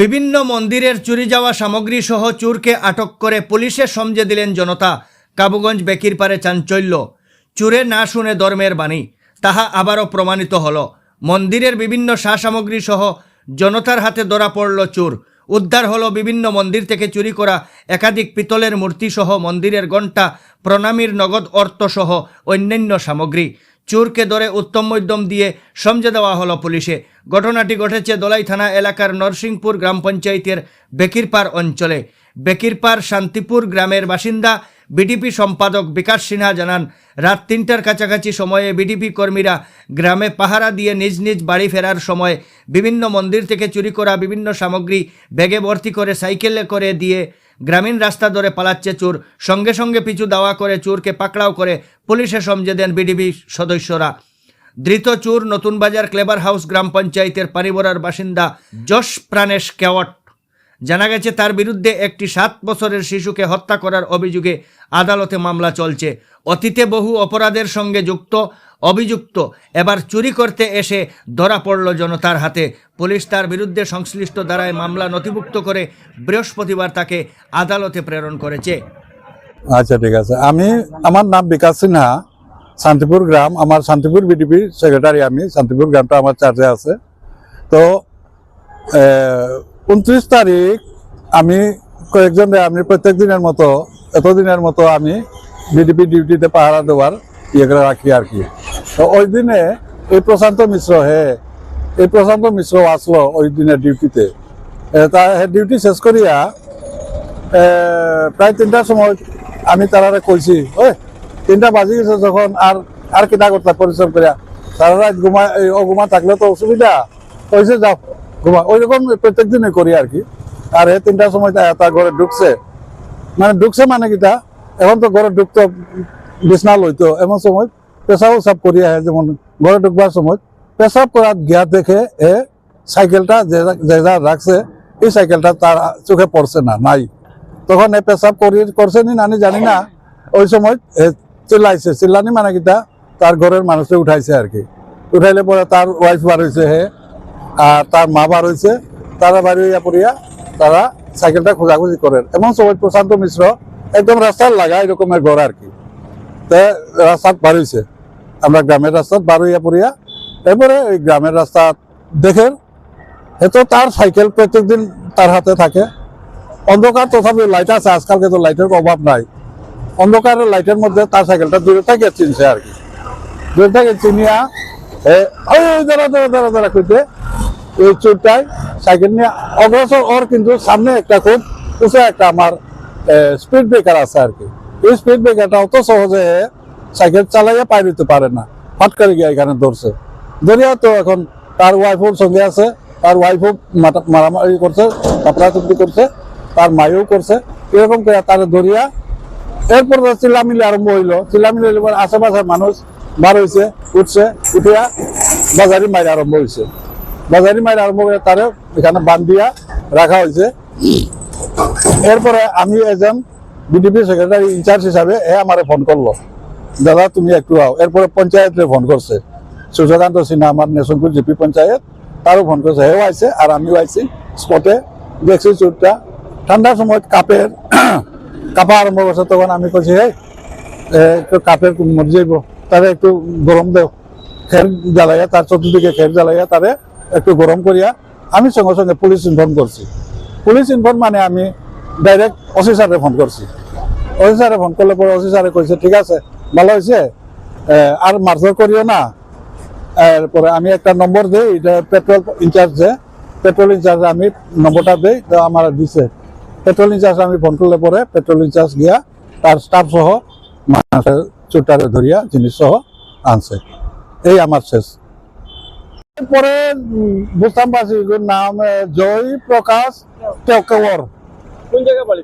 বিভিন্ন মন্দিরের চুরি যাওয়া সামগ্রী সহ চুরকে আটক করে পুলিশে সমঝে দিলেন জনতা। কাবুগঞ্জ বেকির পারে চাঞ্চল্য। চুরে না শুনে ধর্মের বাণী, তাহা আবারও প্রমাণিত হল। মন্দিরের বিভিন্ন সামগ্রী সহ জনতার হাতে ধরা পড়ল চুর। উদ্ধার হলো বিভিন্ন মন্দির থেকে চুরি করা একাধিক পিতলের মূর্তি সহ মন্দিরের ঘণ্টা, প্রণামীর নগদ অর্থ সহ অন্যান্য সামগ্রী। চোরকে ধরে উত্তম মধ্যম দিয়ে সমঝে দেওয়া হলো পুলিশে। ঘটনাটি ঘটেছে দলাই থানা এলাকার নরসিংপুর গ্রাম পঞ্চায়েতের বেকিরপাড় অঞ্চলে। বেকিরপাড় শান্তিপুর গ্রামের বাসিন্দা বিডিপি সম্পাদক বিকাশ সিনহা জানান, রাত তিনটার কাছাকাছি সময়ে বিডিপি কর্মীরা গ্রামে পাহারা দিয়ে নিজ নিজ বাড়ি ফেরার সময় বিভিন্ন মন্দির থেকে চুরি করা বিভিন্ন সামগ্রী ব্যাগে ভর্তি করে সাইকেলে করে দিয়ে গ্রামীণ রাস্তা ধরে পালাচ্ছে চোর। সঙ্গে সঙ্গে পিছু দাওয়া করে চোরকে পাকড়াও করে পুলিশে সমঝে দেন বিডিবি সদস্যরা। ধৃত চোর নতুন বাজার ক্লেবার হাউস গ্রাম পঞ্চায়েতের পানিবরার বাসিন্দা যশ প্রাণেশ কেওয়াট। জানা গেছে, তার বিরুদ্ধে একটি সাত বছরের শিশুকে হত্যা করার অভিযোগে আদালতে মামলা চলছে। অতীতে বহু অপরাধের সঙ্গে যুক্ত অভিযুক্ত। এবার চুরি করতে এসে ধরা পড়ল জনতার হাতে। পুলিশ তার বিরুদ্ধে সংশ্লিষ্ট দ্বারায় মামলা নথিভুক্ত করে বৃহস্পতিবার তাকে আদালতে প্রেরণ করেছে। আচ্ছা ঠিক আছে। আমি, আমার নাম বিকাশ সিনহা, শান্তিপুর গ্রাম। আমার শান্তিপুর বিডিপির সেক্রেটারি আমি, শান্তিপুর গ্রামটা আমার চার্জে আছে। তো উনত্রিশ তারিখ আমি কয়েকজন আমি প্রত্যেক দিনের মতো, এতদিনের মতো আমি বিডিপি ডিউটিতে পাহারা দেওয়ার ইয়ে করে রাখি আর কি। তো ওই দিনে এই প্রশান্ত মিশ্র হে এই প্রশান্ত মিশ্র আসলো ওই দিনের ডিউটিতে। এ, তা ডিউটি শেষ করিয়া প্রায় তিনটার সময় আমি তারারে কইছি ওই তিনটা বাজি গেছে যখন আর আর কিনা করতে পরিশ্রম করিয়া। সারা রাত ঘুমা অঘুমা থাকলে তো অসুবিধা। কইছে যাও ঘুমা। ওই রকম প্রত্যেক দিনে করি আর কি। আর এই তিনটার সময় তার ঘরে ঢুকছে। মানে ঢুকছে মানে কিটা এখন তো ঘরে ঢুকতো বিছনা লইতো। এমন সময় পেশাব সব করি আহে, যেমন ঘরে ঢুকবার সময় পেশাব করার গিয়া দেখে এ সাইকেলটা যে যে রাখছে এই সাইকেলটা তার চোখে পড়ছে না, নাই। তখন এ পেশাব করি করছে নি নানি জানি না, ওই সময় চিল্লাইছে চিল্লানি মানে কিটা তার ঘরের মানুষে উঠাইছে আর কি। উঠাইলে পরে তার ওয়াইফ বার হয়েছে হে আর তার মা বার হয়েছে তারা বাড়ি হইয়া পড়িয়া তারা সাইকেলটা খোঁজাখুঁজি করেন এমন সময় প্রশান্ত মিশ্র একদম রাস্তার লাগা এরকমের ঘর আর কি। তে রাস্তাত বার আমরা গ্রামের রাস্তাত বার হইয়া পড়িয়া এরপরে ওই গ্রামের রাস্তা দেখেন এতো তার সাইকেল প্রত্যেকদিন তার হাতে থাকে। অন্ধকার তথাপি লাইট আছে, আজকালকে তো লাইটের অভাব নাই। অন্ধকারের লাইটের মধ্যে তার সাইকেলটা দূরে থেকে চিনছে আর কি। দূরে থেকে চিনিয়া দাঁড়া দাঁড়া দাঁড়া দাঁড়া করতে ওই চোরটায় সাইকেল নিয়ে অগ্রসর ওর কিন্তু সামনে একটা খুব উঁচু একটা আমার স্পিড ব্রেকার আছে আর কি। এই স্পিড ব্রেকারটা অত সহজে সাইকেল চালাইয়া পাই দিতে পারে না। হট করে গিয়ে এখানে ধরছে। ধরিয়া তো এখন তার ওয়াইফও সঙ্গে আছে, তার ওয়াইফও মারামারি করছে কাপড়াচুপড়ি করছে, তার মায়েও করছে। এরকম করে তার ধরিয়া এরপর তো চিল্লামিলি আরম্ভ হইল। চিল্লামিলি হইলে পরে আশেপাশের মানুষ বার হয়েছে উঠছে, উঠিয়া বাজারি মাইর আরম্ভ হয়েছে বাজারি মাইর আরম্ভ করে তারে এখানে বান্ধিয়া রাখা হয়েছে এরপরে আমি একজন বিডিপি সেক্রেটারি ইনচার্জ হিসাবে এ আমারে ফোন করল। দাদা, তুমি একটু আও। এরপরে পঞ্চায়েতে ফোন করছে। সূর্যকান্ত সিনহা, আমার নেশনপুর জিপি পঞ্চায়েত, তারও ফোন করছে। হেও আইছে আর আমিও আইছি স্পটে। দেখছি চোরটা। ঠান্ডার সময় কাপের, কাপা আরম্ভ করছে, তখন আমি কইছি হে একটু কাপের মরে যাইব? তারে একটু গরম দেও। খের জ্বালাইয়া, তার চতুর্দিকে খের জ্বালাইয়া তারে একটু গরম করিয়া আমি সঙ্গে সঙ্গে পুলিশ ইনফর্ম করছি। পুলিশ ইনফর্ম মানে আমি ডাইরেক্ট স্যারে ফোন করছি। স্যারে ফোন করলে পরে স্যারে কইছে, ঠিক আছে ভালো হয়েছে? আর মারধর করিও না। এরপরে আমি একটা নম্বর দিই এটা পেট্রোল ইনচার্জ। যে পেট্রোল ইনচার্জ আমি নম্বরটা দিই তো আমার দিছে। পেট্রোল ইনচার্জ আমি ফোন করলে পরে পেট্রোল ইনচার্জ গিয়া তার স্টাফ সহ চোরটারে ধরিয়া জিনিস সহ আনছে। এই আমার শেষ। পরে বুঝতাম পারছি নাম জয় প্রকাশ টেকর কোন জায়গায় বাড়ি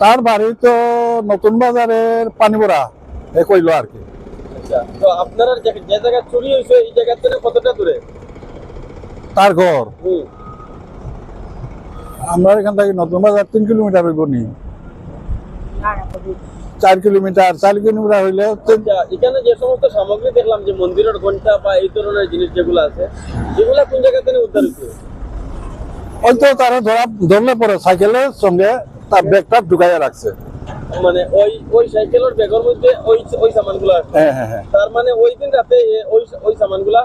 তার বাড়ি তো নতুন বাজারের পানিবড়া। এ কইলো আর কি? আচ্ছা তো আপনার যে যে চুরি হয়েছে এই জায়গা থেকে কতটা দূরে? তার ঘর। আমরা এখান থেকে নতুন বাজার তিন কিলোমিটার হইব নি। চার কিলোমিটার চার কিলোমিটার হইলে আচ্ছা এখানে যে সমস্ত সামগ্রী দেখলাম যে মন্দিরের ঘণ্টা বা এই ধরনের জিনিস যেগুলো আছে এগুলা কোন জায়গা থেকে উদ্ধার হয়েছে? ওই তো তারা ধরা ধরলে পরে সাইকেলের সঙ্গে তার ব্যাগটা ঢুকাইয়া রাখছে। মানে ওই ওই সাইকেলের ব্যাগের মধ্যে ওই ওই সামানগুলো আছে। হ্যাঁ হ্যাঁ হ্যাঁ। তার মানে ওই দিন রাতে ওই ওই সামানগুলা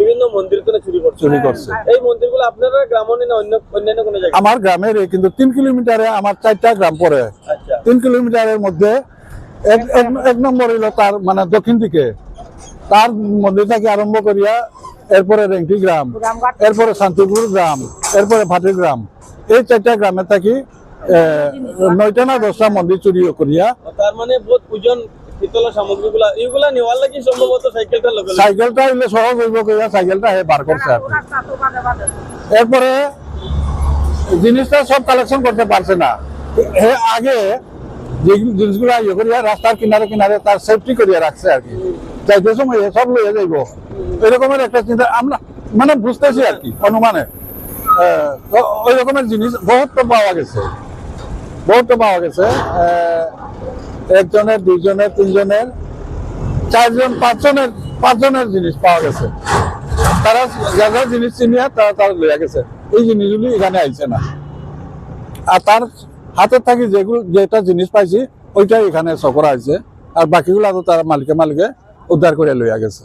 বিভিন্ন মন্দির থেকে চুরি করছে। চুরি করছে। এই মন্দিরগুলো আপনারা গ্রামে না অন্য অন্যান্য কোনো জায়গায়? আমার গ্রামের কিন্তু তিন কিলোমিটারে আমার চারটা গ্রাম পড়ে। আচ্ছা। তিন কিলোমিটারের মধ্যে এক নম্বর হইল তার মানে দক্ষিণ দিকে। তার মন্দির থেকে আরম্ভ করিয়া এরপরে রেংটি গ্রাম এরপরে শান্তিপুর গ্রাম এরপরে ভাটির গ্রাম। এই চারটা গ্রামে থাকি নয়টা না দশটা মন্দির চুরি করিয়া তার মানে বহুত ওজন পিতলের সামগ্রীগুলা এইগুলা নেওয়ার লাগি সম্ভবত সাইকেলটা সাইকেলটা হইলে সহজ হইব করিয়া সাইকেলটা হে বার করছে এরপরে জিনিসটা সব কালেকশন করতে পারছে না। হে আগে যে জিনিসগুলো ইয়ে করিয়া রাস্তার কিনারে কিনারে তার সেফটি করিয়া রাখছে আর কি। যাইতে সময় সব লইয়া যাইব এরকমের একটা চিন্তা আমরা মানে বুঝতেছি আর কি অনুমানে। ওই রকমের জিনিস বহুত পাওয়া গেছে। বহুত পাওয়া গেছে একজনের, দুইজনের, তিনজনের, চারজন, পাঁচজনের পাঁচজনের জিনিস পাওয়া গেছে। তারা যা যা জিনিস চিনিয়া তারা তারা লইয়া গেছে। এই জিনিসগুলি এখানে আইছে না। আর তার হাতে থাকি যেগুলো, যেটা জিনিস পাইছি, ওইটাই এখানে সকরা আইছে। আর বাকিগুলো তো তারা মালিকে মালিকে উদ্ধার করে লইয়া গেছে।